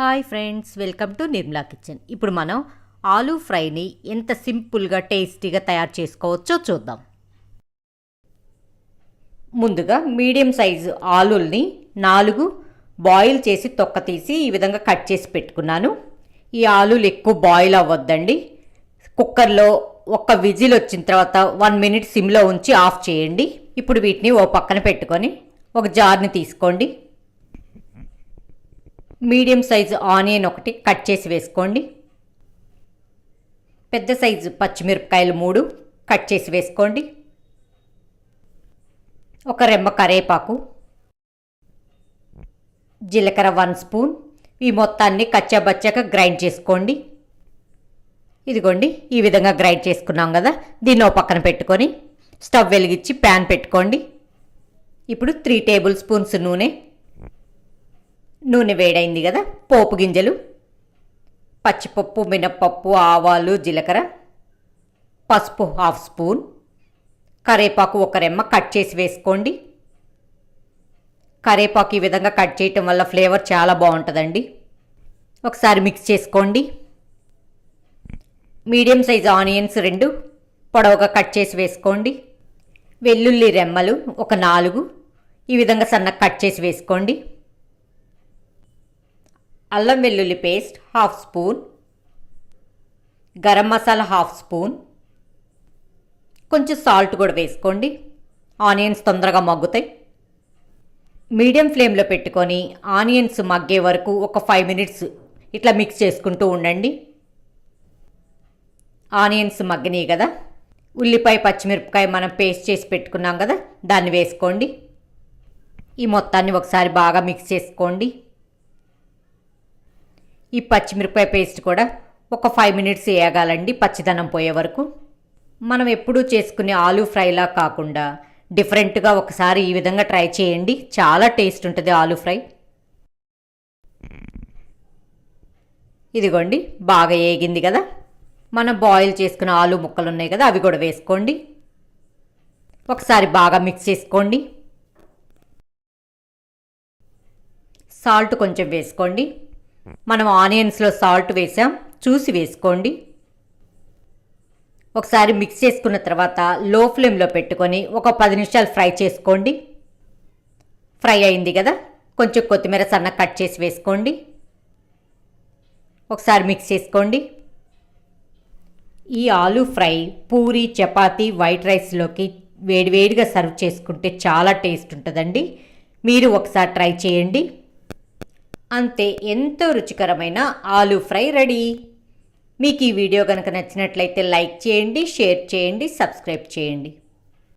Hi friends welcome to Nirmala kitchen. ఇప్పుడు మనం ఆలూ ఫ్రైని ఎంత సింపుల్గా టేస్టీగా తయారు చేసుకోవచ్చో చూద్దాం. ముందుగా మీడియం సైజు ఆలూల్ని నాలుగు బాయిల్ చేసి తొక్క తీసి ఈ విధంగా కట్ చేసి పెట్టుకున్నాను. ఈ ఆలూలు ఎక్కువ బాయిల్ అవ్వద్దండి. కుక్కర్లో ఒక్క విజిల్ వచ్చిన తర్వాత వన్ మినిట్ సిమ్లో ఉంచి ఆఫ్ చేయండి. ఇప్పుడు వీటిని ఓ పక్కన పెట్టుకొని ఒక జార్ని తీసుకోండి. మీడియం సైజు ఆనియన్ ఒకటి కట్ చేసి వేసుకోండి. పెద్ద సైజు పచ్చిమిరపకాయలు మూడు కట్ చేసి వేసుకోండి. ఒక రెమ్మ కరేపాకు జీలకర్ర వన్ స్పూన్ ఈ మొత్తాన్ని కచ్చాబచ్చాక గ్రైండ్ చేసుకోండి. ఇదిగోండి ఈ విధంగా గ్రైండ్ చేసుకున్నాం కదా దీన్ని ఓ పక్కన పెట్టుకొని స్టవ్ వెలిగించి ప్యాన్ పెట్టుకోండి. ఇప్పుడు త్రీ టేబుల్ స్పూన్స్ నూనె నూనె వేడైంది కదా పోపు గింజలు పచ్చిపప్పు మినప్పప్పు ఆవాలు జీలకర్ర పసుపు హాఫ్ స్పూన్ కరేపాకు ఒక రెమ్మ కట్ చేసి వేసుకోండి. కరేపాకు ఈ విధంగా కట్ చేయటం వల్ల ఫ్లేవర్ చాలా బాగుంటుందండి. ఒకసారి మిక్స్ చేసుకోండి. మీడియం సైజ్ ఆనియన్స్ రెండు పొడవుగా కట్ చేసి వేసుకోండి. వెల్లుల్లి రెమ్మలు ఒక నాలుగు ఈ విధంగా సన్నగా కట్ చేసి వేసుకోండి. అల్లం వెల్లుల్లి paste half spoon garam masala half spoon. కొంచెం సాల్ట్ కూడా వేసుకోండి. ఆనియన్స్ తొందరగా మగ్గుతాయి. మీడియం ఫ్లేమ్లో పెట్టుకొని ఆనియన్స్ మగ్గే వరకు ఒక ఫైవ్ మినిట్స్ ఇట్లా మిక్స్ చేసుకుంటూ ఉండండి. ఆనియన్స్ మగ్గినాయి కదా. ఉల్లిపాయ పచ్చిమిరపకాయ మనం పేస్ట్ చేసి పెట్టుకున్నాం కదా దాన్ని వేసుకోండి. ఈ మొత్తాన్ని ఒకసారి బాగా మిక్స్ చేసుకోండి. ఈ పచ్చిమిరపకాయ పేస్ట్ కూడా ఒక ఫైవ్ మినిట్స్ వేయగాలండి పచ్చిదనం పోయే వరకు. మనం ఎప్పుడూ చేసుకునే ఆలూ ఫ్రైలా కాకుండా డిఫరెంట్గా ఒకసారి ఈ విధంగా ట్రై చేయండి. చాలా టేస్ట్ ఉంటుంది ఆలూ ఫ్రై. ఇదిగోండి బాగా ఏగింది కదా. మనం బాయిల్ చేసుకున్న ఆలు ముక్కలు ఉన్నాయి కదా అవి కూడా వేసుకోండి. ఒకసారి బాగా మిక్స్ చేసుకోండి. సాల్ట్ కొంచెం వేసుకోండి. మనం ఆనియన్స్లో సాల్ట్ వేసాం. చూసి వేసుకోండి. ఒకసారి మిక్స్ చేసుకున్న తర్వాత లో ఫ్లేమ్లో పెట్టుకొని ఒక పది నిమిషాలు ఫ్రై చేసుకోండి. ఫ్రై అయింది కదా? కొంచెం కొత్తిమీర సన్న కట్ చేసి వేసుకోండి. ఒకసారి మిక్స్ చేసుకోండి. ఈ ఆలూ ఫ్రై పూరి చపాతి వైట్ రైస్లోకి వేడివేడిగా సర్వ్ చేసుకుంటే చాలా టేస్ట్ ఉంటుందండి. మీరు ఒకసారి ట్రై చేయండి. అంతే ఎంతో రుచికరమైన ఆలూ ఫ్రై రెడీ. మీకు ఈ వీడియో కనుక నచ్చినట్లయితే లైక్ చేయండి షేర్ చేయండి సబ్స్క్రైబ్ చేయండి.